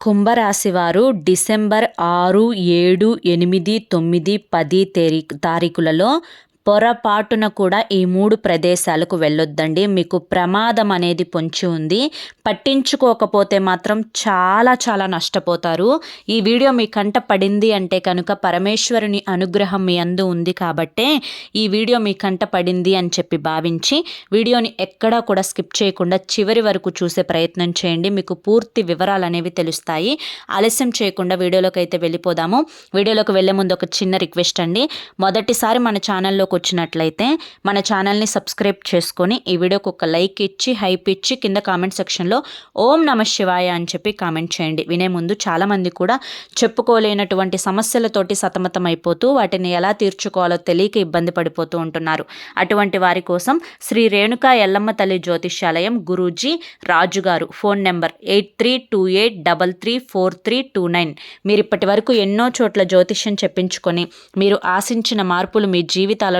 కుంభరాశివారు December ఆరు ఏడు ఎనిమిది తొమ్మిది పది తేరీ తారీఖులలో పొరపాటున కూడా ఈ మూడు ప్రదేశాలకు వెళ్ళొద్దండి. మీకు ప్రమాదం అనేది పొంచి ఉంది. పట్టించుకోకపోతే మాత్రం చాలా చాలా నష్టపోతారు. ఈ వీడియో మీ కంట పడింది అంటే కనుక పరమేశ్వరుని అనుగ్రహం మీ అందు ఉంది కాబట్టే ఈ వీడియో మీ కంట పడింది అని చెప్పి భావించి వీడియోని ఎక్కడా కూడా స్కిప్ చేయకుండా చివరి వరకు చూసే ప్రయత్నం చేయండి. మీకు పూర్తి వివరాలు అనేవి తెలుస్తాయి. ఆలస్యం చేయకుండా వీడియోలోకి అయితే వెళ్ళిపోదాము. వీడియోలోకి వెళ్ళే ముందు ఒక చిన్న రిక్వెస్ట్ అండి. మొదటిసారి మన ఛానల్లో వీడియోకి వచ్చినట్లయితే మన ఛానల్ని సబ్స్క్రైబ్ చేసుకొని ఈ వీడియోకి ఒక లైక్ ఇచ్చి హైప్ ఇచ్చి కింద కామెంట్ సెక్షన్లో ఓం నమ శివాయ అని చెప్పి కామెంట్ చేయండి. వినే ముందు చాలామంది కూడా చెప్పుకోలేనటువంటి సమస్యలతోటి సతమతం అయిపోతూ వాటిని ఎలా తీర్చుకోవాలో తెలియక ఇబ్బంది పడిపోతూ ఉంటున్నారు. అటువంటి వారి కోసం శ్రీ రేణుకా ఎల్లమ్మ తల్లి జ్యోతిష్యాలయం గురూజీ రాజుగారు phone number eight three two eight double three four three two nine. మీరు ఇప్పటి వరకు ఎన్నో చోట్ల జ్యోతిష్యం చెప్పించుకొని మీరు ఆశించిన మార్పులు మీ జీవితాలలో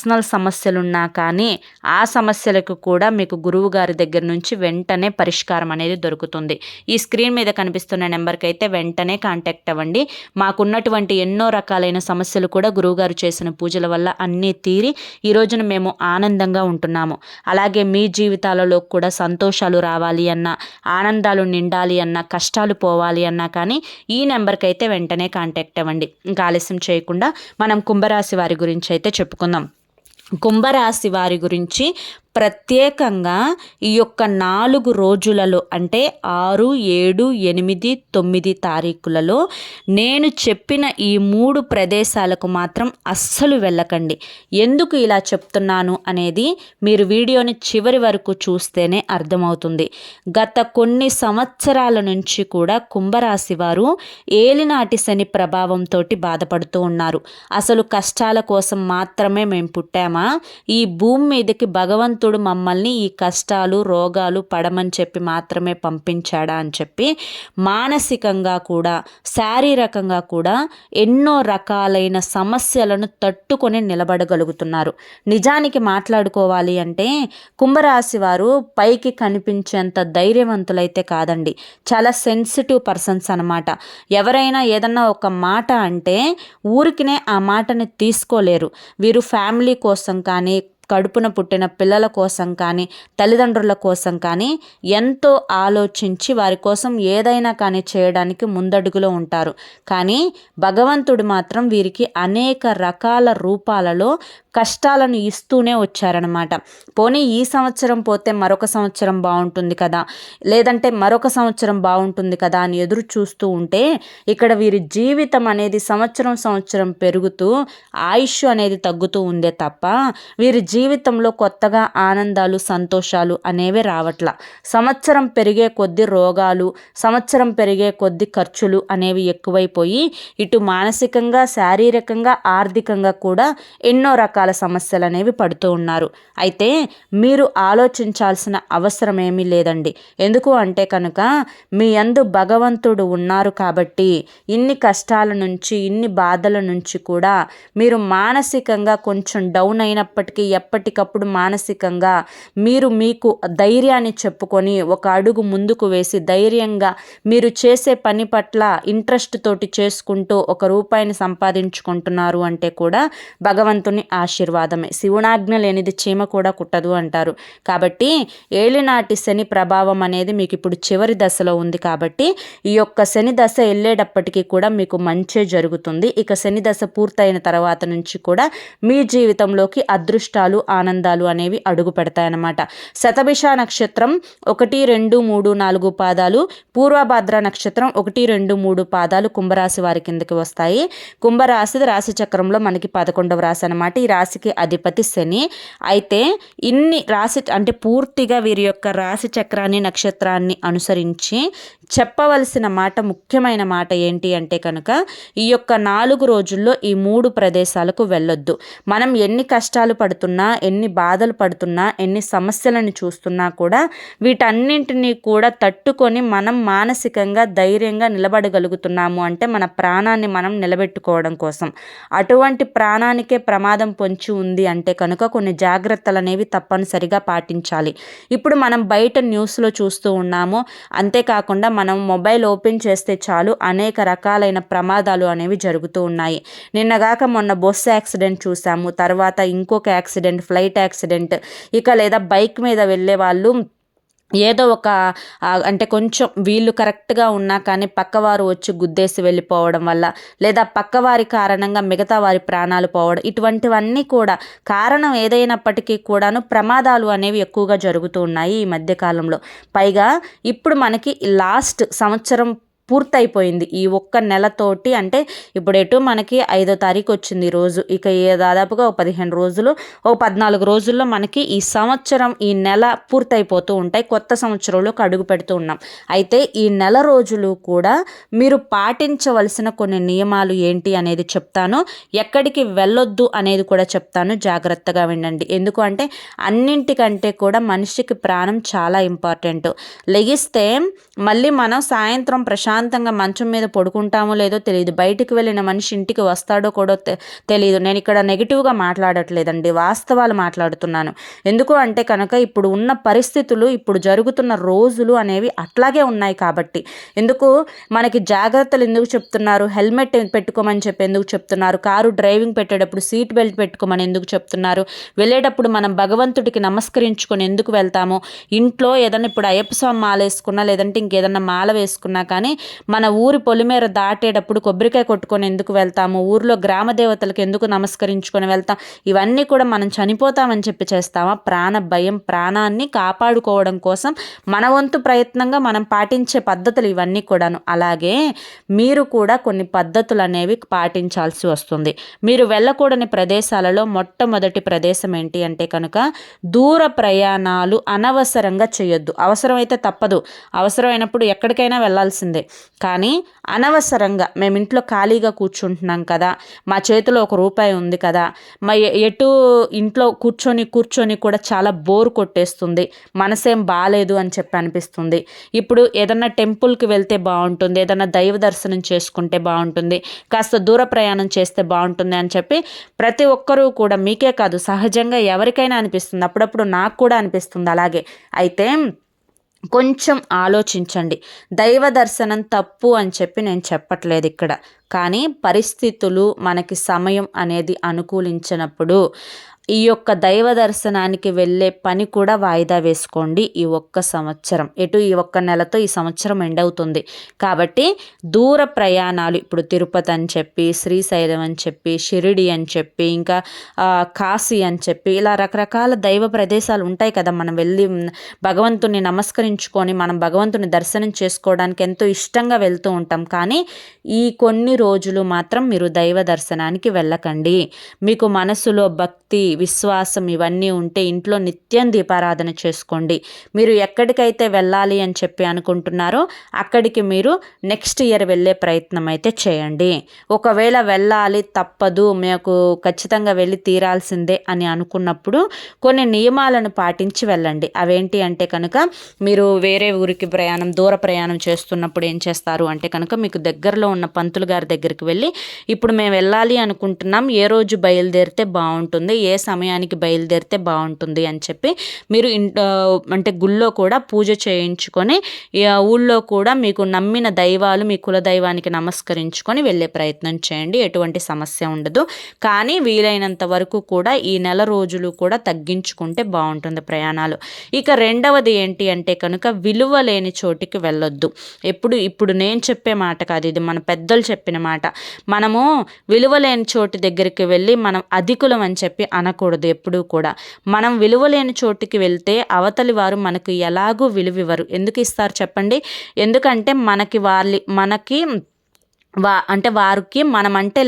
పర్సనల్ సమస్యలున్నా కానీ ఆ సమస్యలకు కూడా మీకు గురువు గారి దగ్గర నుంచి వెంటనే పరిష్కారం అనేది దొరుకుతుంది. ఈ స్క్రీన్ మీద కనిపిస్తున్న నెంబర్కి అయితే వెంటనే కాంటాక్ట్ అవ్వండి. మాకున్నటువంటి ఎన్నో రకాలైన సమస్యలు కూడా గురువుగారు చేసిన పూజల వల్ల అన్నీ తీరి ఈ రోజున మేము ఆనందంగా ఉంటున్నాము. అలాగే మీ జీవితాలలో కూడా సంతోషాలు రావాలి అన్నా ఆనందాలు నిండాలి అన్నా కష్టాలు పోవాలి అన్నా కానీ ఈ నెంబర్కి అయితే వెంటనే కాంటాక్ట్ అవ్వండి. ఇంకా ఆలస్యం చేయకుండా మనం కుంభరాశి వారి గురించి అయితే చెప్పుకుందాం. కుంభరాశి వారి గురించి ప్రత్యేకంగా ఈ యొక్క నాలుగు రోజులలో అంటే ఆరు ఏడు ఎనిమిది తొమ్మిది తారీఖులలో నేను చెప్పిన ఈ మూడు ప్రదేశాలకు మాత్రం అస్సలు వెళ్ళకండి. ఎందుకు ఇలా చెప్తున్నాను అనేది మీరు వీడియోని చివరి వరకు చూస్తేనే అర్థమవుతుంది. గత కొన్ని సంవత్సరాల నుంచి కూడా కుంభరాశి వారు ఏలినాటి శని ప్రభావంతో బాధపడుతూ ఉన్నారు. అసలు కష్టాల కోసం మాత్రమే మేము పుట్టామా? ఈ భూమి మీదకి భగవంతు భగవంతుడు మమ్మల్ని ఈ కష్టాలు రోగాలు పడమని చెప్పి మాత్రమే పంపించాడా అని చెప్పి మానసికంగా కూడా శారీరకంగా కూడా ఎన్నో రకాలైన సమస్యలను తట్టుకొని నిలబడగలుగుతున్నారు. నిజానికి మాట్లాడుకోవాలి అంటే కుంభరాశి వారు పైకి కనిపించేంత ధైర్యవంతులైతే కాదండి. చాలా సెన్సిటివ్ పర్సన్స్ అనమాట ఎవరైనా ఏదన్నా ఒక మాట అంటే ఊరికినే ఆ మాటని తీసుకోలేరు. వీరు ఫ్యామిలీ కోసం కానీ కడుపున పుట్టిన పిల్లల కోసం కానీ తల్లిదండ్రుల కోసం కానీ ఎంతో ఆలోచించి వారి కోసం ఏదైనా కానీ చేయడానికి ముందడుగులో ఉంటారు. కానీ భగవంతుడు మాత్రం వీరికి అనేక రకాల రూపాలలో కష్టాలను ఇస్తూనే వచ్చారనమాట పోనీ ఈ సంవత్సరం పోతే మరొక సంవత్సరం బాగుంటుంది కదా? లేదంటే మరొక సంవత్సరం బాగుంటుంది కదా అని ఎదురు చూస్తూ ఉంటే ఇక్కడ వీరి జీవితం అనేది సంవత్సరం సంవత్సరం పెరుగుతూ ఆయుష్ అనేది తగ్గుతూ ఉందే తప్ప వీరి జీవితంలో కొత్తగా ఆనందాలు సంతోషాలు అనేవి రావట్లా. సంవత్సరం పెరిగే కొద్ది రోగాలు సంవత్సరం పెరిగే కొద్ది ఖర్చులు అనేవి ఎక్కువైపోయి ఇటు మానసికంగా శారీరకంగా ఆర్థికంగా కూడా ఎన్నో రకాల రకాల సమస్యలు అనేవి పడుతూ ఉన్నారు. అయితే మీరు ఆలోచించాల్సిన అవసరం ఏమీ లేదండి. ఎందుకు అంటే కనుక మీ అందు భగవంతుడు ఉన్నారు కాబట్టి ఇన్ని కష్టాల నుంచి ఇన్ని బాధల నుంచి కూడా మీరు మానసికంగా కొంచెం డౌన్ అయినప్పటికీ ఎప్పటికప్పుడు మానసికంగా మీరు మీకు ధైర్యాన్ని చెప్పుకొని ఒక అడుగు ముందుకు వేసి ధైర్యంగా మీరు చేసే పని పట్ల ఇంట్రెస్ట్ తోటి చేసుకుంటూ ఒక రూపాయిని సంపాదించుకుంటున్నారు అంటే కూడా భగవంతుని ఆశ ఆశీర్వాదమే. శివునాజ్ఞ లేనిది చీమ కూడా కుట్టదు అంటారు. కాబట్టి ఏలినాటి శని ప్రభావం అనేది మీకు ఇప్పుడు చివరి దశలో ఉంది కాబట్టి ఈ యొక్క శని దశ వెళ్ళేటప్పటికీ కూడా మీకు మంచే జరుగుతుంది. ఇక శని దశ పూర్తయిన తర్వాత నుంచి కూడా మీ జీవితంలోకి అదృష్టాలు ఆనందాలు అనేవి అడుగు పెడతాయన్నమాట. శతభిష నక్షత్రం ఒకటి రెండు మూడు నాలుగు పాదాలు పూర్వభద్ర నక్షత్రం ఒకటి రెండు మూడు పాదాలు కుంభరాశి వారి కిందకి వస్తాయి. కుంభరాశి రాశి చక్రంలో మనకి పదకొండవ రాశి అనమాట ఈ రాశికి అధిపతి శని. అయితే ఇన్ని రాశి అంటే పూర్తిగా వీరి యొక్క రాశి చక్రాన్ని నక్షత్రాన్ని అనుసరించి చెప్పవలసిన మాట ముఖ్యమైన మాట ఏంటి అంటే కనుక ఈ యొక్క నాలుగు రోజుల్లో ఈ మూడు ప్రదేశాలకు వెళ్ళొద్దు. మనం ఎన్ని కష్టాలు పడుతున్నా ఎన్ని బాధలు పడుతున్నా ఎన్ని సమస్యలను చూస్తున్నా కూడా వీటన్నింటినీ కూడా తట్టుకొని మనం మానసికంగా ధైర్యంగా నిలబడగలుగుతున్నాము అంటే మన ప్రాణాన్ని మనం నిలబెట్టుకోవడం కోసం. అటువంటి ప్రాణానికే ప్రమాదం పొంది పొంచి ఉంది అంటే కనుక కొన్ని జాగ్రత్తలు అనేవి తప్పనిసరిగా పాటించాలి. ఇప్పుడు మనం బయట న్యూస్లో చూస్తూ ఉన్నాము. అంతేకాకుండా మనం మొబైల్ ఓపెన్ చేస్తే చాలు అనేక రకాలైన ప్రమాదాలు అనేవి జరుగుతూ ఉన్నాయి. నిన్నగాక మొన్న బస్సు యాక్సిడెంట్ చూసాము. తర్వాత ఇంకొక యాక్సిడెంట్ ఫ్లైట్ యాక్సిడెంట్. ఇక లేదా బైక్ మీద వెళ్ళే వాళ్ళు ఏదో ఒక అంటే కొంచెం వీళ్ళు కరెక్ట్గా ఉన్నా కానీ పక్కవారు వచ్చి గుద్దేసి వెళ్ళిపోవడం వల్ల లేదా పక్కవారి కారణంగా మిగతా వారి ప్రాణాలు పోవడం ఇటువంటివన్నీ కూడా కారణం ఏదైనప్పటికీ కూడాను ప్రమాదాలు అనేవి ఎక్కువగా జరుగుతూ ఉన్నాయి ఈ మధ్యకాలంలో. పైగా ఇప్పుడు మనకి లాస్ట్ సంవత్సరం పూర్తయిపోయింది. ఈ ఒక్క నెలతోటి అంటే ఇప్పుడు ఎటు మనకి ఐదో తారీఖు వచ్చింది రోజు. ఇక దాదాపుగా ఒక పదిహేను రోజులు ఓ పద్నాలుగు రోజుల్లో మనకి ఈ సంవత్సరం ఈ నెల పూర్తయిపోతూ ఉంటాయి. కొత్త సంవత్సరంలోకి అడుగు పెడుతూ ఉన్నాం. అయితే ఈ నెల రోజులు కూడా మీరు పాటించవలసిన కొన్ని నియమాలు ఏంటి అనేది చెప్తాను. ఎక్కడికి వెళ్ళొద్దు అనేది కూడా చెప్తాను. జాగ్రత్తగా వినండి. ఎందుకు అంటే అన్నింటికంటే కూడా మనిషికి ప్రాణం చాలా ఇంపార్టెంట్. లెగిస్తే మళ్ళీ మనం సాయంత్రం ప్రశాంత ప్రశాంతంగా మంచం మీద పడుకుంటామో లేదో తెలియదు. బయటికి వెళ్ళిన మనిషి ఇంటికి వస్తాడో కూడా తెలియదు నేను ఇక్కడ నెగిటివ్గా మాట్లాడట్లేదండి. వాస్తవాలు మాట్లాడుతున్నాను. ఎందుకు అంటే కనుక ఇప్పుడు ఉన్న పరిస్థితులు ఇప్పుడు జరుగుతున్న రోజులు అనేవి అట్లాగే ఉన్నాయి కాబట్టి. ఎందుకు? మనకి జాగ్రత్తలు ఎందుకు చెప్తున్నారు? హెల్మెట్ పెట్టుకోమని చెప్పి ఎందుకు చెప్తున్నారు? కారు డ్రైవింగ్ పెట్టేటప్పుడు సీట్ బెల్ట్ పెట్టుకోమని ఎందుకు చెప్తున్నారు? వెళ్ళేటప్పుడు మనం భగవంతుడికి నమస్కరించుకొని ఎందుకు వెళ్తాము? ఇంట్లో ఏదైనా ఇప్పుడు అయ్యప్ప స్వామి మాల వేసుకున్నా లేదంటే ఇంకేదన్నా మాల వేసుకున్నా కానీ మన ఊరి పొలిమేర దాటేటప్పుడు కొబ్బరికాయ కొట్టుకొని ఎందుకు వెళ్తాము? ఊర్లో గ్రామ దేవతలకు ఎందుకు నమస్కరించుకొని వెళ్తాం? ఇవన్నీ కూడా మనం చనిపోతామని చెప్పి చేస్తామా? ప్రాణ భయం ప్రాణాన్ని కాపాడుకోవడం కోసం మన వంతు ప్రయత్నంగా మనం పాటించే పద్ధతులు ఇవన్నీ కూడాను. అలాగే మీరు కూడా కొన్ని పద్ధతులు అనేవి పాటించాల్సి వస్తుంది. మీరు వెళ్ళకూడని ప్రదేశాలలో మొట్టమొదటి ప్రదేశం ఏంటి అంటే కనుక దూర ప్రయాణాలు అనవసరంగా చేయొద్దు. అవసరమైతే తప్పదు. అవసరమైనప్పుడు ఎక్కడికైనా వెళ్ళాల్సిందే కానీ అనవసరంగా మేము ఇంట్లో ఖాళీగా కూర్చుంటున్నాం కదా మా చేతిలో ఒక రూపాయి ఉంది కదా మా ఎటు ఇంట్లో కూర్చొని కూర్చొని కూడా చాలా బోర్ కొట్టేస్తుంది మనసేం బాగాలేదు అని చెప్పి అనిపిస్తుంది. ఇప్పుడు ఏదన్నా టెంపుల్కి వెళ్తే బాగుంటుంది ఏదన్నా దైవ దర్శనం చేసుకుంటే బాగుంటుంది కాస్త దూర ప్రయాణం చేస్తే బాగుంటుంది అని చెప్పి ప్రతి ఒక్కరూ కూడా మీకే కాదు సహజంగా ఎవరికైనా అనిపిస్తుంది అప్పుడప్పుడు నాకు కూడా అనిపిస్తుంది అలాగే. అయితే కొంచెం ఆలోచించండి. దైవ దర్శనం తప్పు అని చెప్పి నేను చెప్పట్లేదు ఇక్కడ. కానీ పరిస్థితులు మనకి సమయం అనేది అనుకూలించినప్పుడు ఈ యొక్క దైవ దర్శనానికి వెళ్ళే పని కూడా వాయిదా వేసుకోండి ఈ ఒక్క సంవత్సరం. ఎటు ఈ ఒక్క నెలతో ఈ సంవత్సరం ఎండ్ అవుతుంది. కాబట్టి దూర ప్రయాణాలు ఇప్పుడు తిరుపతి అని చెప్పి శ్రీశైలం అని చెప్పి షిరిడి అని చెప్పి ఇంకా కాశీ అని చెప్పి ఇలా రకరకాల దైవ ప్రదేశాలు ఉంటాయి కదా. మనం వెళ్ళి భగవంతుని నమస్కరించుకొని మనం భగవంతుని దర్శనం చేసుకోవడానికి ఎంతో ఇష్టంగా వెళ్తూ ఉంటాం. కానీ ఈ కొన్ని రోజులు మాత్రం మీరు దైవ దర్శనానికి వెళ్ళకండి. మీకు మనసులో భక్తి విశ్వాసం ఇవన్నీ ఉంటే ఇంట్లో నిత్యం దీపారాధన చేసుకోండి. మీరు ఎక్కడికైతే వెళ్ళాలి అని చెప్పి అనుకుంటున్నారో అక్కడికి మీరు నెక్స్ట్ ఇయర్ వెళ్ళే ప్రయత్నం అయితే చేయండి. ఒకవేళ వెళ్ళాలి తప్పదు మీకు ఖచ్చితంగా వెళ్ళి తీరాల్సిందే అని అనుకున్నప్పుడు కొన్ని నియమాలను పాటించి వెళ్ళండి. అవేంటి అంటే కనుక మీరు వేరే ఊరికి ప్రయాణం దూర ప్రయాణం చేస్తున్నప్పుడు ఏం చేస్తారు అంటే కనుక మీకు దగ్గరలో ఉన్న పంతులు గారి దగ్గరికి వెళ్ళి ఇప్పుడు మేము వెళ్ళాలి అనుకుంటున్నాం ఏ రోజు బయలుదేరితే బాగుంటుంది ఏ సమయానికి బయలుదేరితే బాగుంటుంది అని చెప్పి మీరు అంటే గుళ్ళో కూడా పూజ చేయించుకొని ఊళ్ళో కూడా మీకు నమ్మిన దైవాలు మీ కుల దైవానికి నమస్కరించుకొని వెళ్ళే ప్రయత్నం చేయండి. ఎటువంటి సమస్య ఉండదు. కానీ వీలైనంత వరకు కూడా ఈ నెల రోజులు కూడా తగ్గించుకుంటే బాగుంటుంది ప్రయాణాలు. ఇక రెండవది ఏంటి అంటే కనుక విలువ లేని చోటికి వెళ్ళొద్దు. ఎప్పుడు ఇప్పుడు నేను చెప్పే మాట కాదు ఇది మన పెద్దలు చెప్పిన మాట. మనము విలువ లేని చోటు దగ్గరికి వెళ్ళి మనం అధికులం అని చెప్పి అనకూడదు ఎప్పుడూ కూడా. మనం విలువలేని చోటుకి వెళ్తే అవతలి వారు మనకు ఎలాగూ విలువ ఇవ్వరు ఎందుకు ఇస్తారు చెప్పండి? ఎందుకంటే మనకి వాళ్ళ మనకి వా అంటే వారికి మనం అంటే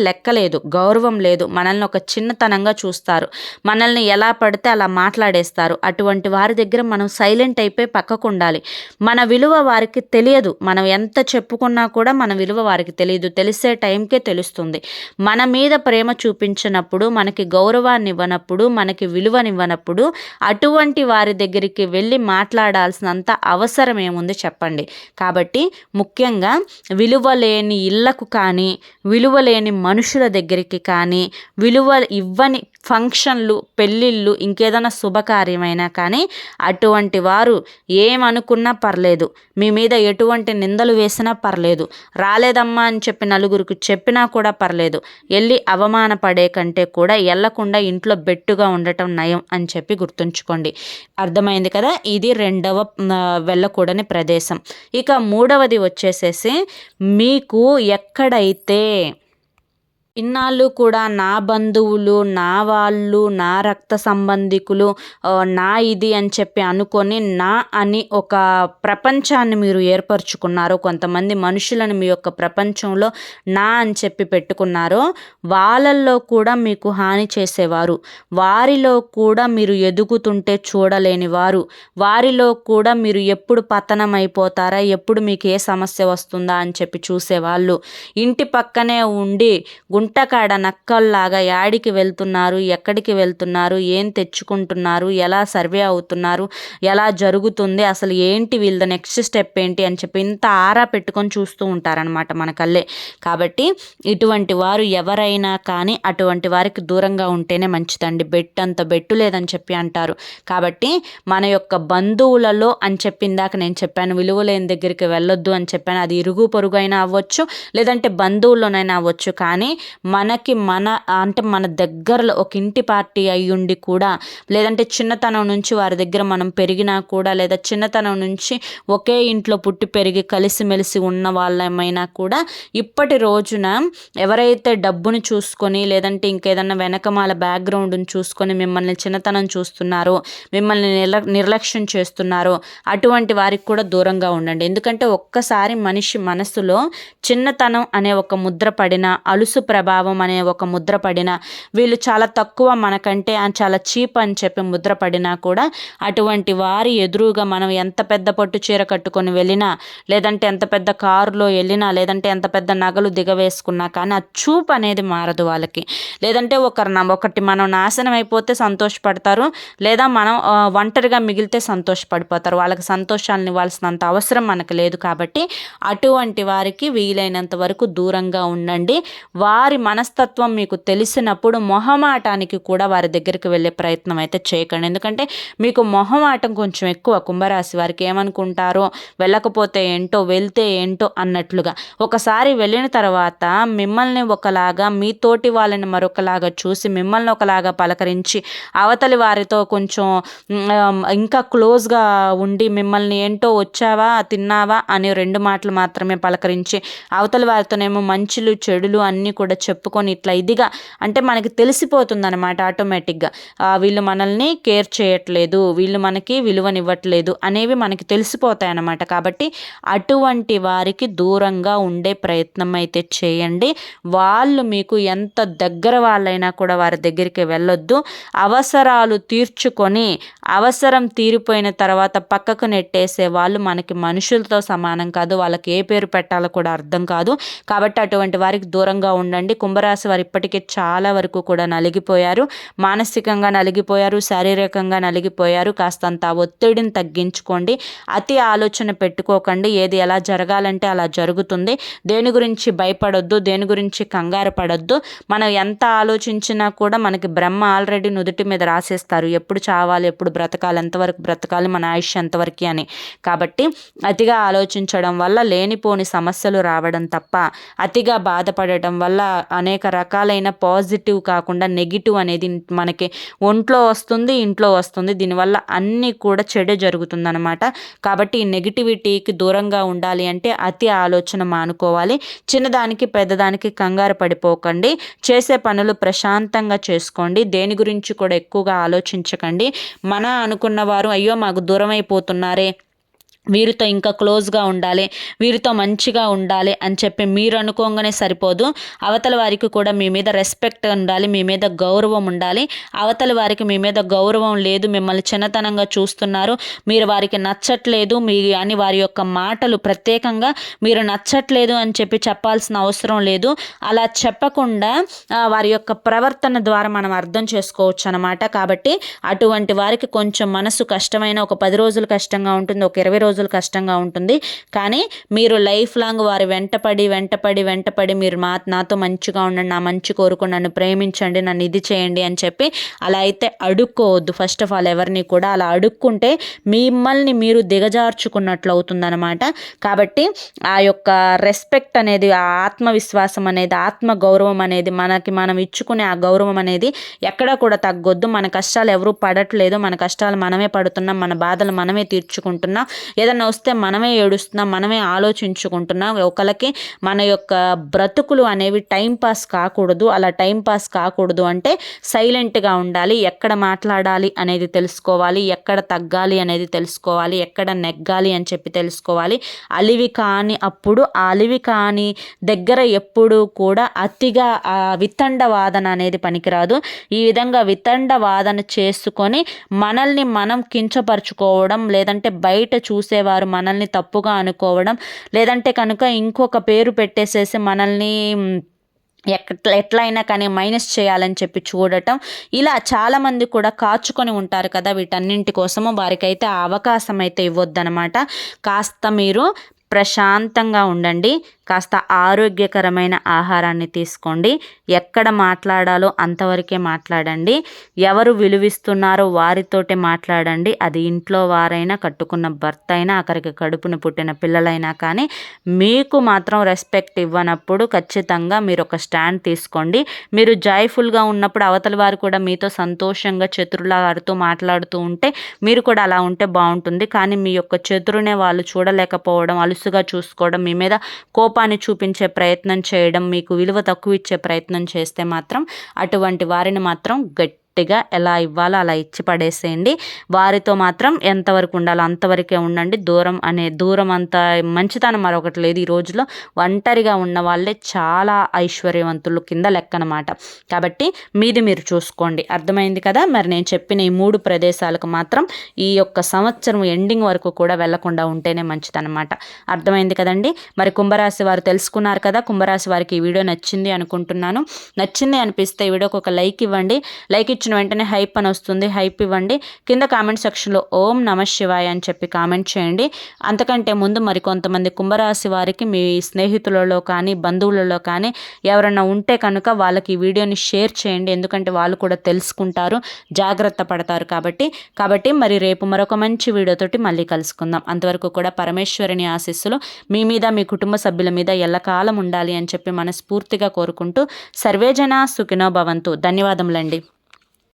గౌరవం లేదు. మనల్ని ఒక చిన్నతనంగా చూస్తారు. మనల్ని ఎలా పడితే అలా మాట్లాడేస్తారు. అటువంటి వారి దగ్గర మనం సైలెంట్ అయిపోయి పక్కకు ఉండాలి. మన విలువ వారికి తెలియదు. మనం ఎంత చెప్పుకున్నా కూడా మన విలువ వారికి తెలియదు. తెలిసే టైంకే తెలుస్తుంది. మన మీద ప్రేమ చూపించినప్పుడు మనకి గౌరవాన్ని ఇవ్వనప్పుడు మనకి విలువనివ్వనప్పుడు అటువంటి వారి దగ్గరికి వెళ్ళి మాట్లాడాల్సినంత అవసరం ఏముంది చెప్పండి. కాబట్టి ముఖ్యంగా విలువ లేని ఇళ్ళ ఇళ్ళకు కానీ విలువ లేని మనుషుల దగ్గరికి కానీ విలువ ఇవ్వని ఫంక్షన్లు పెళ్ళిళ్ళు ఇంకేదైనా శుభకార్యమైనా కానీ అటువంటి వారు ఏమనుకున్నా పర్లేదు. మీ మీద ఎటువంటి నిందలు వేసినా పర్లేదు. రాలేదమ్మా అని చెప్పి నలుగురికి చెప్పినా కూడా పర్లేదు. వెళ్ళి అవమానపడే కంటే కూడా వెళ్ళకుండా ఇంట్లో బెట్టుగా ఉండటం నయం అని చెప్పి గుర్తుంచుకోండి. అర్థమైంది కదా? ఇది రెండవ వెళ్ళకూడని ప్రదేశం. ఇక మూడవది వచ్చేసేసి మీకు ఎక్కడైతే ఇన్నాళ్ళు కూడా నా బంధువులు నా వాళ్ళు నా రక్త సంబంధికులు నా ఇది అని చెప్పి అనుకొని నా అని ఒక ప్రపంచాన్ని మీరు ఏర్పరచుకున్నారు. కొంతమంది మనుషులను మీ యొక్క ప్రపంచంలో నా అని చెప్పి పెట్టుకున్నారో. వాళ్ళల్లో కూడా మీకు హాని చేసేవారు. వారిలో కూడా మీరు ఎదుగుతుంటే చూడలేని వారు వారిలో కూడా మీరు ఎప్పుడు పతనం అయిపోతారా ఎప్పుడు మీకు ఏ సమస్య వస్తుందా అని చెప్పి చూసేవాళ్ళు. ఇంటి పక్కనే ఉండి గుంటకాడ నక్కల్లాగా యాడికి వెళ్తున్నారు ఎక్కడికి వెళ్తున్నారు ఏం తెచ్చుకుంటున్నారు ఎలా సర్వే అవుతున్నారు ఎలా జరుగుతుంది అసలు ఏంటి వీళ్ళ నెక్స్ట్ స్టెప్ ఏంటి అని చెప్పి ఇంత ఆరా పెట్టుకొని చూస్తూ ఉంటారనమాట మన కళ్ళే. కాబట్టి ఇటువంటి వారు ఎవరైనా కానీ అటువంటి వారికి దూరంగా ఉంటేనే మంచిదండి. బెట్ అంత బెట్టు లేదని చెప్పి అంటారు. కాబట్టి మన యొక్క బంధువులలో అని చెప్పి ఇందాక నేను చెప్పాను విలువ లేని దగ్గరికి వెళ్ళొద్దు అని చెప్పాను. అది ఇరుగు పొరుగు అయినా అవ్వచ్చు లేదంటే బంధువుల్లోనైనా అవ్వచ్చు. కానీ మనకి మన అంటే మన దగ్గరలో ఒక ఇంటి పార్టీ అయ్యుండి కూడా లేదంటే చిన్నతనం నుంచి వారి దగ్గర మనం పెరిగినా కూడా లేదా చిన్నతనం నుంచి ఒకే ఇంట్లో పుట్టి పెరిగి కలిసిమెలిసి ఉన్న వాళ్ళమైనా కూడా ఇప్పటి రోజున ఎవరైతే డబ్బును చూసుకొని లేదంటే ఇంకేదన్నా వెనకమాల బ్యాక్గ్రౌండ్ని చూసుకొని మిమ్మల్ని చిన్నతనం చూస్తున్నారో మిమ్మల్ని నిర్ల నిర్లక్ష్యం చేస్తున్నారో అటువంటి వారికి కూడా దూరంగా ఉండండి. ఎందుకంటే ఒక్కసారి మనిషి మనసులో చిన్నతనం అనే ఒక ముద్ర పడిన అలుసు ప్రభావం అనే ఒక ముద్ర పడిన వీళ్ళు చాలా తక్కువ మనకంటే చాలా చీప్ అని చెప్పి ముద్ర పడినా కూడా అటువంటి వారి ఎదురుగా మనం ఎంత పెద్ద పట్టు చీర కట్టుకొని వెళ్ళినా లేదంటే ఎంత పెద్ద కారులో వెళ్ళినా లేదంటే ఎంత పెద్ద నగలు దిగవేసుకున్నా కానీ ఆ చూపు అనేది మారదు వాళ్ళకి. లేదంటే ఒకరు ఒకటి మనం నాశనం అయిపోతే సంతోషపడతారు లేదా మనం ఒంటరిగా మిగిలితే సంతోషపడిపోతారు. వాళ్ళకి సంతోషాలను ఇవ్వాల్సినంత అవసరం మనకు లేదు కాబట్టి అటువంటి వారికి వీలైనంత వరకు దూరంగా ఉండండి. వారి మనస్తత్వం మీకు తెలిసినప్పుడు మొహమాటానికి కూడా వారి దగ్గరికి వెళ్ళే ప్రయత్నం అయితే చేయకండి. ఎందుకంటే మీకు మొహమాటం కొంచెం ఎక్కువ కుంభరాశి వారికి ఏమనుకుంటారో వెళ్ళకపోతే ఏంటో వెళ్తే ఏంటో అన్నట్లుగా. ఒకసారి వెళ్ళిన తర్వాత మిమ్మల్ని ఒకలాగా మీతోటి వాళ్ళని మరొకలాగా చూసి మిమ్మల్ని ఒకలాగా పలకరించి అవతలి వారితో కొంచెం ఇంకా క్లోజ్గా ఉండి మిమ్మల్ని ఏంటో వచ్చావా తిన్నావా అని రెండు మాటలు మాత్రమే పలకరించి అవతలి వారితోనేమో మంచులు చెడులు అన్నీ కూడా చెప్పుకొని ఇట్లా ఇదిగా అంటే మనకి తెలిసిపోతుంది అనమాట ఆటోమేటిక్గా వీళ్ళు మనల్ని కేర్ చేయట్లేదు వీళ్ళు మనకి విలువనివ్వట్లేదు అనేవి మనకి తెలిసిపోతాయి అన్నమాట కాబట్టి అటువంటి వారికి దూరంగా ఉండే ప్రయత్నం అయితే చేయండి. వాళ్ళు మీకు ఎంత దగ్గర వాళ్ళైనా కూడా వారి దగ్గరికి వెళ్ళొద్దు. అవసరాలు తీర్చుకొని అవసరం తీరిపోయిన తర్వాత పక్కకు నెట్టేసే వాళ్ళు మనకి మనుషులతో సమానం కాదు వాళ్ళకి ఏ పేరు పెట్టాలో కూడా అర్థం కాదు. కాబట్టి అటువంటి వారికి దూరంగా ఉండండి. కుంభరాశి వారు ఇప్పటికే చాలా వరకు కూడా నలిగిపోయారు. మానసికంగా నలిగిపోయారు శారీరకంగా నలిగిపోయారు. కాస్తంత ఒత్తిడిని తగ్గించుకోండి. అతి ఆలోచన పెట్టుకోకండి. ఏది ఎలా జరగాలంటే అలా జరుగుతుంది. దేని గురించి భయపడొద్దు దేని గురించి కంగారు పడొద్దు. మనం ఎంత ఆలోచించినా కూడా మనకి బ్రహ్మ ఆల్రెడీ నుదుటి మీద రాసేస్తారు. ఎప్పుడు చావాలి ఎప్పుడు బ్రతకాలి ఎంతవరకు బ్రతకాలి మన ఆయుష్ ఎంతవరకు అని. కాబట్టి అతిగా ఆలోచించడం వల్ల లేనిపోని సమస్యలు రావడం తప్ప అతిగా బాధపడటం వల్ల అనేక రకాలైన పాజిటివ్ కాకుండా నెగిటివ్ అనేది మనకి ఒంట్లో వస్తుంది ఇంట్లో వస్తుంది. దీనివల్ల అన్నీ కూడా చెడే జరుగుతుందనమాట కాబట్టి ఈ నెగిటివిటీకి దూరంగా ఉండాలి అంటే అతి ఆలోచన మానుకోవాలి. చిన్నదానికి పెద్దదానికి కంగారు పడిపోకండి. చేసే పనులు ప్రశాంతంగా చేసుకోండి. దేని గురించి కూడా ఎక్కువగా ఆలోచించకండి. మన అనుకున్న వారు అయ్యో మాకు దూరం అయిపోతున్నారే వీరితో ఇంకా క్లోజ్గా ఉండాలి వీరితో మంచిగా ఉండాలి అని చెప్పి మీరు అనుకోగానే సరిపోదు. అవతల వారికి కూడా మీ మీద రెస్పెక్ట్ ఉండాలి మీ మీద గౌరవం ఉండాలి. అవతల వారికి మీ మీద గౌరవం లేదు మిమ్మల్ని చిన్నతనంగా చూస్తున్నారు. మీరు వారికి నచ్చట్లేదు మీ అని వారి యొక్క మాటలు ప్రత్యేకంగా మీరు నచ్చట్లేదు అని చెప్పి చెప్పాల్సిన అవసరం లేదు. అలా చెప్పకుండా వారి యొక్క ప్రవర్తన ద్వారా మనం అర్థం చేసుకోవచ్చు అనమాట కాబట్టి అటువంటి వారికి కొంచెం మనసు కష్టమైన ఒక పది రోజులు కష్టంగా ఉంటుంది ఒక ఇరవై రోజులు రోజులు కష్టంగా ఉంటుంది. కానీ మీరు లైఫ్ లాంగ్ వారి వెంటపడి వెంటపడి వెంటపడి మీరు మా నాతో మంచిగా ఉండండి నా మంచి కోరుకుని నన్ను ప్రేమించండి నన్ను ఇది చేయండి అని చెప్పి అలా అయితే అడుక్కోవద్దు. ఫస్ట్ ఆఫ్ ఆల్ ఎవరిని కూడా అలా అడుక్కుంటే మిమ్మల్ని మీరు దిగజార్చుకున్నట్లు అవుతుందన్నమాట. కాబట్టి ఆ యొక్క రెస్పెక్ట్ అనేది ఆ ఆత్మవిశ్వాసం అనేది ఆత్మ గౌరవం అనేది మనకి మనం ఇచ్చుకునే ఆ గౌరవం అనేది ఎక్కడ కూడా తగ్గొద్దు. మన కష్టాలు ఎవరు పడట్లేదు. మన కష్టాలు మనమే పడుతున్నాం. మన బాధలు మనమే తీర్చుకుంటున్నాం. ఏదన్నా వస్తే మనమే ఏడుస్తున్నాం మనమే ఆలోచించుకుంటున్నాం. ఒకరికి మన యొక్క బ్రతుకులు అనేవి టైం పాస్ కాకూడదు. అలా టైం పాస్ కాకూడదు అంటే సైలెంట్గా ఉండాలి. ఎక్కడ మాట్లాడాలి అనేది తెలుసుకోవాలి. ఎక్కడ తగ్గాలి అనేది తెలుసుకోవాలి. ఎక్కడ నెగ్గాలి అని చెప్పి తెలుసుకోవాలి. అలివి కాని అప్పుడు ఆ అలివి కాని దగ్గర ఎప్పుడు కూడా అతిగా వితండ వాదన అనేది పనికిరాదు. ఈ విధంగా వితండ వాదన చేసుకొని మనల్ని మనం కించపరుచుకోవడం లేదంటే బయట చూసి చూసేవారు మనల్ని తప్పుగా అనుకోవడం లేదంటే కనుక ఇంకొక పేరు పెట్టేసేసి మనల్ని ఎట్లా ఎట్లయినా కానీ మైనస్ చేయాలని చెప్పి చూడటం ఇలా చాలామంది కూడా కాచుకొని ఉంటారు కదా వీటన్నింటి కోసము. వారికైతే అవకాశం అయితే ఇవ్వద్దనమాట కాస్త మీరు ప్రశాంతంగా ఉండండి. కాస్త ఆరోగ్యకరమైన ఆహారాన్ని తీసుకోండి. ఎక్కడ మాట్లాడాలో అంతవరకే మాట్లాడండి. ఎవరు విలువిస్తున్నారో వారితోటే మాట్లాడండి. అది ఇంట్లో వారైనా కట్టుకున్న భర్త అయినా అక్కడికి కడుపున పుట్టిన పిల్లలైనా కానీ మీకు మాత్రం రెస్పెక్ట్ ఇవ్వనప్పుడు ఖచ్చితంగా మీరు ఒక స్టాండ్ తీసుకోండి. మీరు జాయ్ఫుల్గా ఉన్నప్పుడు అవతల వారు కూడా మీతో సంతోషంగా చతురులా వారితో మాట్లాడుతూ ఉంటే మీరు కూడా అలా ఉంటే బాగుంటుంది. కానీ మీ యొక్క చతురునే వాళ్ళు చూడలేకపోవడం వాళ్ళు అలుసుగా చూసుకోవడం మీ మీద కోపాన్ని చూపించే ప్రయత్నం చేయడం మీకు విలువ తక్కువ ఇచ్చే ప్రయత్నం చేస్తే మాత్రం అటువంటి వారిని మాత్రం గట్టి గట్టిగా ఎలా ఇవ్వాలో అలా ఇచ్చి పడేసేయండి. వారితో మాత్రం ఎంతవరకు ఉండాలో అంతవరకే ఉండండి. దూరం అనే దూరం అంత మంచితనం మరొకటి లేదు. ఈ రోజులో ఒంటరిగా ఉన్న వాళ్ళే చాలా ఐశ్వర్యవంతులు కింద లెక్కనమాట కాబట్టి మీది మీరు చూసుకోండి. అర్థమైంది కదా? మరి నేను చెప్పిన ఈ మూడు ప్రదేశాలకు మాత్రం ఈ యొక్క సంవత్సరం ఎండింగ్ వరకు కూడా వెళ్ళకుండా ఉంటేనే మంచిదన్నమాట అర్థమైంది కదండి? మరి కుంభరాశి వారు తెలుసుకున్నారు కదా? కుంభరాశి వారికి ఈ వీడియో నచ్చింది అనుకుంటున్నాను. నచ్చింది అనిపిస్తే ఈ వీడియోకి ఒక లైక్ ఇవ్వండి. లైక్ ఇచ్చిన వెంటనే హైప్ అని వస్తుంది. హైప్ ఇవ్వండి. కింద కామెంట్ సెక్షన్లో ఓం నమ శివాయ అని చెప్పి కామెంట్ చేయండి. అంతకంటే ముందు మరి కొంతమంది కుంభరాశి వారికి మీ స్నేహితులలో కానీ బంధువులలో కానీ ఎవరైనా ఉంటే కనుక వాళ్ళకి ఈ వీడియోని షేర్ చేయండి. ఎందుకంటే వాళ్ళు కూడా తెలుసుకుంటారు జాగ్రత్త పడతారు కాబట్టి. కాబట్టి మరి రేపు మరొక మంచి వీడియోతోటి మళ్ళీ కలుసుకుందాం. అంతవరకు కూడా పరమేశ్వరుని ఆశీస్సులు మీ మీద మీ కుటుంబ సభ్యుల మీద ఎల్లకాలం ఉండాలి అని చెప్పి మనస్ఫూర్తిగా కోరుకుంటూ సర్వేజన సుఖినో భవంతు. ధన్యవాదములండి.